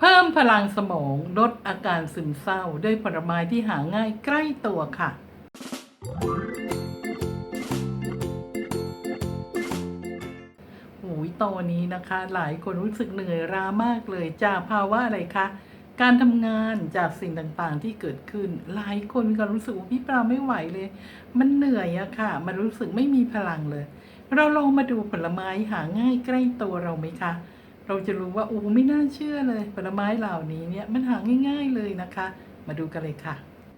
เพิ่มพลังสมองลดอาการซึมเศร้าด้วยผลไม้ที่หาง่ายใกล้ตัวค่ะโอ้ยตอนนี้นะคะ หลายคนรู้สึกเหนื่อยล้ามากเลยจากภาวะอะไรคะการทำงานจากสิ่งต่างๆที่เกิดขึ้น หลายคนก็รู้สึกว่าพี่ปราไม่ไหวเลย มันเหนื่อยอะค่ะ มันรู้สึกไม่มีพลังเลย เราลองมาดูผลไม้หาง่ายใกล้ตัวเราไหมคะ เราจะรู้ว่าโอ้ไม่น่าเชื่อเลยผลไม้เหล่านี้เนี่ยมันหาง่าย ๆเลยนะคะ มาดูกันเลยค่ะ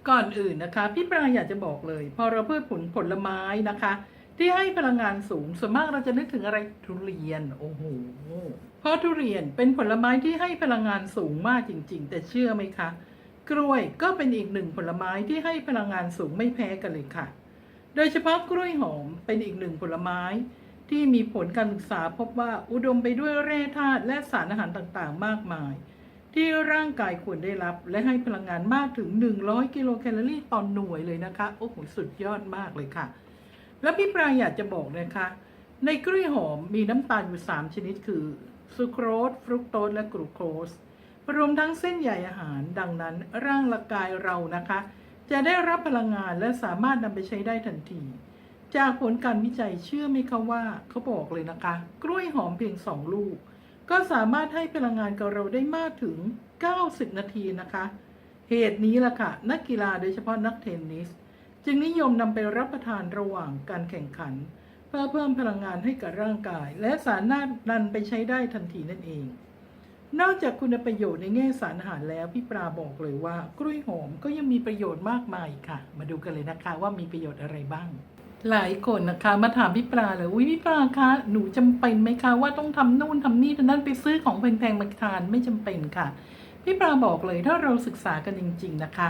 ก่อนอื่นนะคะ พี่ปราอยากจะบอกเลย พอเราพูดผลผลไม้นะคะ ที่ให้พลังงานสูงส่วนมากเราจะนึกถึงอะไรทุเรียนโอ้โหเพราะทุเรียนเป็นผลไม้ที่ให้พลังงานสูงมากจริง ๆ แต่เชื่อไหมคะ กล้วยก็เป็นอีกหนึ่งผลไม้ที่ให้พลังงานสูงไม่แพ้กันเลยค่ะ โดยเฉพาะกล้วยหอมเป็นอีกหนึ่งผลไม้ ที่มีผลการศึกษาพบว่าอุดมไปด้วยแร่ธาตุและสารอาหารต่างๆ มากมาย ที่ร่างกายควรได้รับ และให้พลังงานมากถึง 100 กิโลแคลอรี่ต่อหน่วยเลยนะคะ โอ้โหสุดยอดมากเลยค่ะ แล้วพี่ปรายอยากจะบอกนะคะ ในกล้วยหอมมีน้ำตาลอยู่ 3 ชนิดคือซูโครสฟรุกโตสและกลูโคสรวมทั้งเส้นใยอาหารดังนั้นร่างกายเรานะคะ จะได้รับพลังงานและสามารถนำไปใช้ได้ทันที จากผลการวิจัยเชื่อไหมคะว่าเขาบอกเลยนะคะ กล้วยหอมเพียง 2 ลูก ก็สามารถให้พลังงานกับเราได้มากถึง 90 นาทีนะคะ เหตุนี้ล่ะค่ะ นักกีฬาโดยเฉพาะนักเทนนิส จึงนิยมนำไปรับประทานระหว่างการแข่งขัน เพื่อเพิ่มพลังงานให้กับร่างกาย และสามารถนไปใช้ได้ทันทีนั่นเอง นอกจากคุณประโยชน์ในแง่สารอาหารแล้วพี่ปราบอกเลยว่ากล้วยหอมก็ยังมีประโยชน์มากมายค่ะ มาดูกันเลยนะคะว่ามีประโยชน์อะไรบ้าง หลายคนนะคะมาถามพี่ปลาเลยอุ้ยพี่ปลาคะหนูจำเป็นไหมคะว่าต้องทำนู่นทำนี่ทำนั่นไปซื้อของแพงๆมาทานไม่จำเป็นค่ะ พี่ปลาบอกเลยถ้าเราศึกษากันจริง ๆนะคะ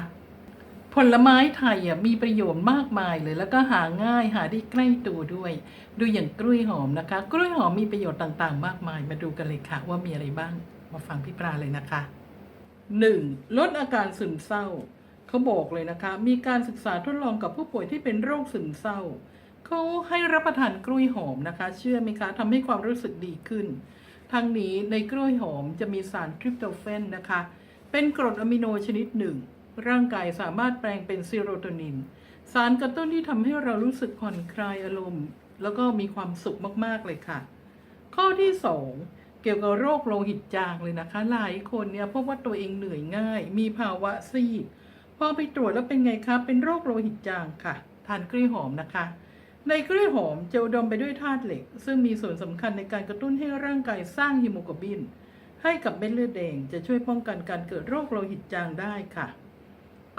ผลไม้ไทยอะมีประโยชน์มากมายเลยแล้วก็หาง่ายหาได้ใกล้ตัวด้วย ดูอย่างกล้วยหอมนะคะ กล้วยหอมมีประโยชน์ต่างๆ มากมาย มาดูกันเลยค่ะ ว่ามีอะไรบ้างมาฟังพี่ปลาเลยนะคะ 1. ลดอาการซึมเศร้า เขาบอกเลยนะคะ มีการศึกษาทดลองกับผู้ป่วยที่เป็นโรคซึมเศร้า เขาให้รับประทานกล้วยหอมนะคะ เชื่อไหมคะทำให้ความรู้สึกดีขึ้น ทั้งนี้ในกล้วยหอมจะมีสารทริปโตเฟนนะคะ เป็นกรดอะมิโนชนิดหนึ่ง ร่างกายสามารถแปลงเป็นซีโรโทนิน สารกระตุ้นที่ทำให้เรารู้สึกผ่อนคลายอารมณ์ แล้วก็มีความสุขมากๆเลยค่ะ ข้อที่ 2เกี่ยวกับโรคโลหิตจางเลยนะคะ หลายคนเนี่ยพบว่าตัวเองเหนื่อยง่าย มีภาวะซีด พอไปตรวจแล้วเป็นไงคะ เป็นโรคโลหิตจางค่ะ ทานกล้วยหอมนะคะ ในกล้วยหอมจะอุดมไปด้วยธาตุเหล็ก ซึ่งมีส่วนสำคัญในการกระตุ้นให้ร่างกายสร้างฮีโมโกลบิน ให้กับเม็ดเลือดแดงจะช่วยป้องกันการเกิดโรคโลหิตจางได้ค่ะ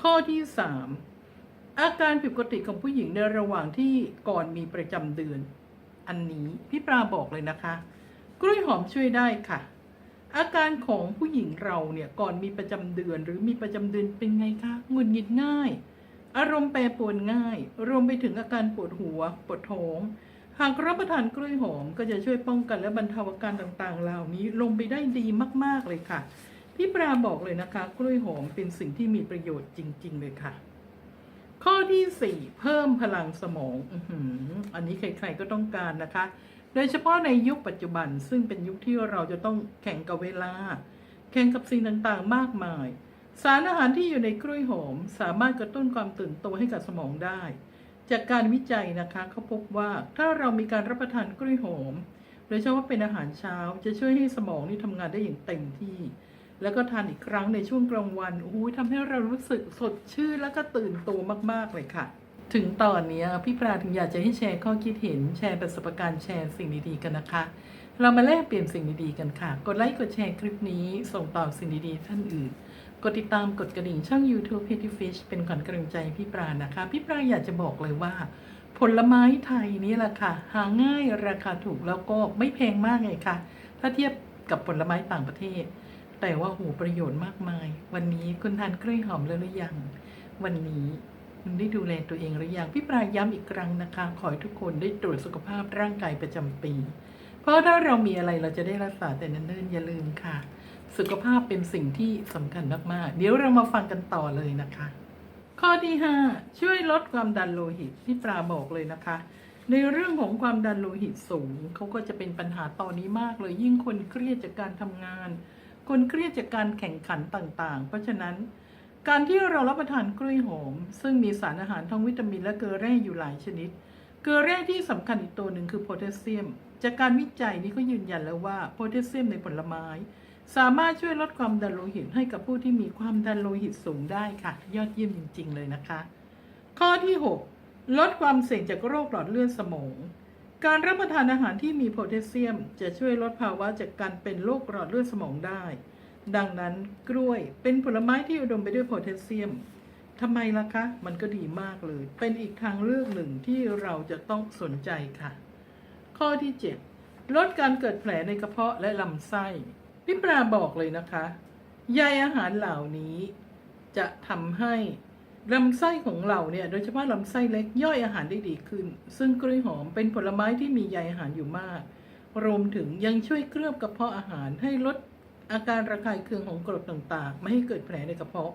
ข้อที่ 3 อาการผิดปกติของผู้หญิงในระหว่างที่ก่อนมีประจำเดือน อันนี้พี่ปลาบอกเลยนะคะ กล้วยหอมช่วยได้ค่ะ อาการของผู้หญิงเราเนี่ยก่อนมีประจำเดือนหรือมีประจำเดือนเป็นไงคะหงุดหงิดง่าย อารมณ์แปรปรวนง่าย รวมไปถึงอาการปวดหัว ปวดท้อง หากรับประทานกล้วยหอมก็จะช่วยป้องกันและบรรเทาอาการต่างๆ เหล่านี้ลงไปได้ดีมากๆเลยค่ะ พี่ปราบอกเลยนะคะ กล้วยหอมเป็นสิ่งที่มีประโยชน์จริง ๆ เลยค่ะ ข้อที่ 4 เพิ่มพลังสมองออันนี้ใคร ๆก็ต้องการนะคะ โดยเฉพาะในยุคปัจจุบันซึ่งเป็นยุคที่เราจะต้องแข่งกับเวลา แข่งกับสิ่งต่างๆ มากมาย สารอาหารที่อยู่ในกล้วยหอม สามารถกระตุ้นความตื่นตัวให้กับสมองได้ จากการวิจัยนะคะเขาพบว่าถ้าเรามีการรับประทานกล้วยหอม โดยเฉพาะเป็นอาหารเช้าจะช่วยให้สมองนี่ทำงานได้อย่างเต็มที่ แล้วก็ทานอีกครั้งในช่วงกลางวันโอ้ยทำให้เรารู้สึกสดชื่นแล้วก็ตื่นตัวมากๆเลยค่ะ ถึงตอนนี้พี่ปราถึงอยากจะให้แชร์ข้อคิดเห็นแชร์ประสบการณ์แชร์สิ่งดีๆกันนะคะ เรามาแลกเปลี่ยนสิ่งดีๆกันค่ะ กดไลค์กดแชร์คลิปนี้ส่งต่อสิ่งดีๆท่านอื่น กดติดตามกดกระดิ่งช่อง YouTube p e t y Fish เป็นขวัญกำลังใจพี่ปรานะคะ พี่ปราอยากจะบอกเลยว่า ผลไม้ไทยนี่แหละค่ะ หาง่ายราคาถูกแล้วก็ไม่แพงมากไงค่ะ ถ้าเทียบกับผลไม้ต่างประเทศ แต่ว่าโหประโยชน์มากมาย วันนี้คุณทานกล้วยหอมแล้วหรือยัง วันนี้คุณได้ดูแลตัวเองหรือยังพี่ปรายย้ำอีกครั้งนะคะ ขอให้ทุกคนได้ตรวจสุขภาพร่างกายประจำปี เพราะถ้าเรามีอะไรเราจะได้รักษาแต่เนิ่นๆอย่าลืมค่ะ สุขภาพเป็นสิ่งที่สำคัญมากๆเดี๋ยวเรามาฟังกันต่อเลยนะคะ ข้อที่ 5 ช่วยลดความดันโลหิตที่ปราบอกเลยนะคะ ในเรื่องของความดันโลหิตสูงเขาก็จะเป็นปัญหาตอนนี้มากเลย ยิ่งคนเครียดจากการทำงาน คนเครียดจากการแข่งขันต่างๆ เพราะฉะนั้น การที่เรารับประทานกล้วยหอม ซึ่งมีสารอาหารทั้งวิตามินและเกลือแร่อยู่หลายชนิด เกลือแร่ที่สำคัญอีกตัวหนึ่งคือโพแทสเซียม จากการวิจัยนี้ก็ยืนยันแล้วว่าโพแทสเซียมในผลไม้ สามารถช่วยลดความดันโลหิตให้กับผู้ที่มีความดันโลหิตสูงได้ค่ะ ยอดเยี่ยมจริง ๆ เลยนะคะ ข้อที่ 6 ลดความเสี่ยงจากโรคหลอดเลือดสมอง การรับประทานอาหารที่มีโพแทสเซียม จะช่วยลดภาวะจากการเป็นโรคหลอดเลือดสมองได้ ดังนั้นกล้วยเป็นผลไม้ที่อุดมไปด้วยโพแทสเซียมทำไมล่ะคะ มันก็ดีมากเลย เป็นอีกทางเลือกหนึ่งที่เราจะต้องสนใจค่ะ ข้อที่ 7 ลดการเกิดแผลในกระเพาะและลำไส้พี่ปราบอกเลยนะคะ ใยอาหารเหล่านี้ จะทำให้ ลำไส้ของเราเนี่ยโดยเฉพาะลำไส้เล็กย่อยอาหารได้ดีขึ้น ซึ่งกล้วยหอมเป็นผลไม้ที่มีใยอาหารอยู่มาก รวมถึงยังช่วยเคลือบกระเพาะอาหารให้ลดอาการระคายเคืองของกรดต่างๆ ไม่ให้เกิดแผลในกระเพาะ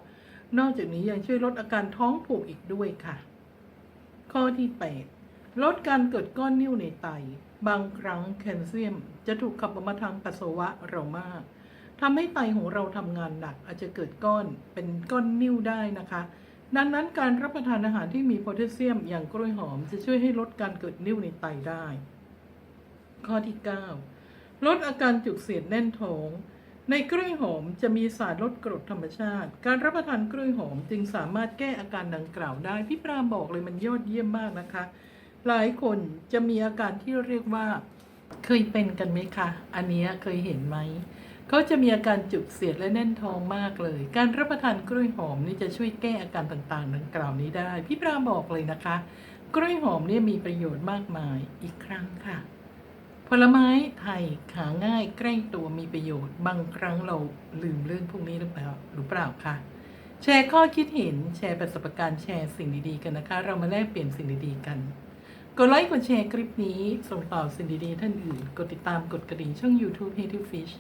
นอกจากนี้ยังช่วยลดอาการท้องผูกอีกด้วยค่ะ ข้อที่ 8 ลดการเกิดก้อนนิ่วในไต บางครั้งแคลเซียม จะถูกขับออกมาทางปัสสาวะเรามากทำให้ไตของเราทำงานหนักอาจจะเกิดก้อนเป็นก้อนนิ่วได้นะคะ ดังนั้นการรับประทานอาหารที่มีโพแทสเซียมอย่างกล้วยหอมจะช่วยให้ลดการเกิดนิ่วในไตได้ ข้อที่ 9 ลดอาการจุกเสียดแน่นท้อง ในกล้วยหอมจะมีสารลดกรดธรรมชาติ การรับประทานกล้วยหอมจึงสามารถแก้อาการดังกล่าวได้ พี่ปรามบอกเลยมันยอดเยี่ยมมากนะคะ หลายคนจะมีอาการที่เรียกว่า เคยเป็นกันไหมคะ อันนี้เคยเห็นไหม เขาจะมีอาการจุกเสียดและแน่นท้องมากเลย การรับประทานกล้วยหอมนี่จะช่วยแก้อาการต่างๆ ดังกล่าวนี้ได้ พี่ปราบอกเลยนะคะ กล้วยหอมเนี่ยมีประโยชน์มากมายอีกครั้งค่ะ ผลไม้ไทยหาง่ายใกล้ตัวมีประโยชน์ บางครั้งเราลืมเรื่องพวกนี้หรือเปล่าหรือเปล่าคะแชร์ข้อคิดเห็นแชร์ประสบการณ์แชร์สิ่งดีๆกันนะคะ เรามาแลกเปลี่ยนสิ่งดีๆกันกดไลค์กดแชร์คลิปนี้ ส่งต่อสิ่งดีๆท่านอื่น กดติดตามกดกระดิ่งช่อง YouTube h a t y Fish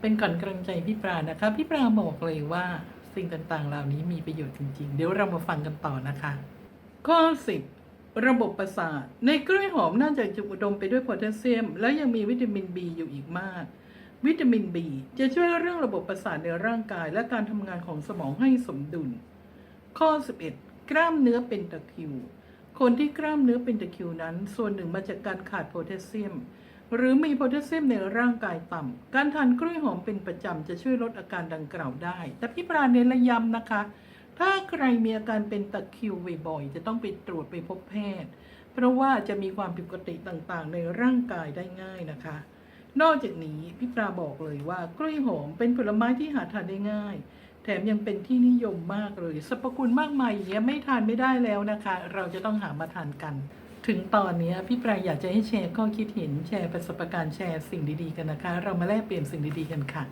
เป็นก่อนกำลังใจพี่ปรานะคะ พี่ปราบอกเลยว่าสิ่งต่างๆ เหล่านี้มีประโยชน์จริง ๆ เดี๋ยวเรามาฟังกันต่อนะคะ ข้อ 10 ระบบประสาท ในกล้วยหอมน่าจะจุอุดมไปด้วยโพแทสเซียม และยังมีวิตามิน B อยู่อีกมาก วิตามิน B จะช่วยเรื่องระบบประสาทในร่างกาย และการทำงานของสมองให้สมดุล ข้อ 11 กล้ามเนื้อเป็นตะคริว คนที่กล้ามเนื้อเป็นตะคริวนั้น ส่วนหนึ่งมาจากการขาดโพแทสเซียม หรือมีโพแทสเซียมในร่างกายต่ำ การทานกล้วยหอมเป็นประจำจะช่วยลดอาการดังกล่าวได้ แต่พี่ปราเน้นและยำนะคะ ถ้าใครมีอาการเป็นตะคริวบ่อยๆ จะต้องไปตรวจไปพบแพทย์ เพราะว่าจะมีความผิดปกติต่างๆ ในร่างกายได้ง่ายนะคะ นอกจากนี้พี่ปราบอกเลยว่ากล้วยหอมเป็นผลไม้ที่หาทานได้ง่าย แถมยังเป็นที่นิยมมากเลยสรรพคุณมากมายอย่างเงี้ยไม่ทานไม่ได้แล้วนะคะ เราจะต้องหามาทานกัน ถึงตอนนี้พี่ปรายอยากจะให้แชร์ข้อคิดเห็นแชร์ประสบการณ์แชร์สิ่งดีๆกันนะคะ เรามาแลกเปลี่ยนสิ่งดีๆกันค่ะ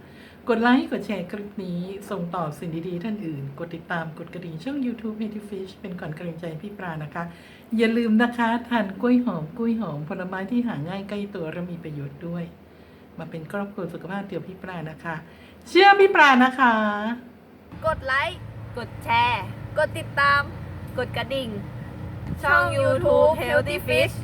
กดไลค์กดแชร์คลิปนี้ส่งต่อสิ่งดีๆท่านอื่น กดติดตามกดกระดิ่งช่อง YouTube h a t y Fish เป็นก่อนกำลังใจพี่ปรานะคะ อย่าลืมนะคะทานกล้วยหอมกล้วยหอมผลไม้ที่หาง่ายใกล้ตัวและมีประโยชน์ด้วย มาเป็นครอบครัวสุขภาพเดียวพี่ปรานะคะ เชื่อพี่ปรานะคะ กดไลค์กดแชร์ กดติดตาม กดกระดิ่ง ช่อง YouTube Healthy Fish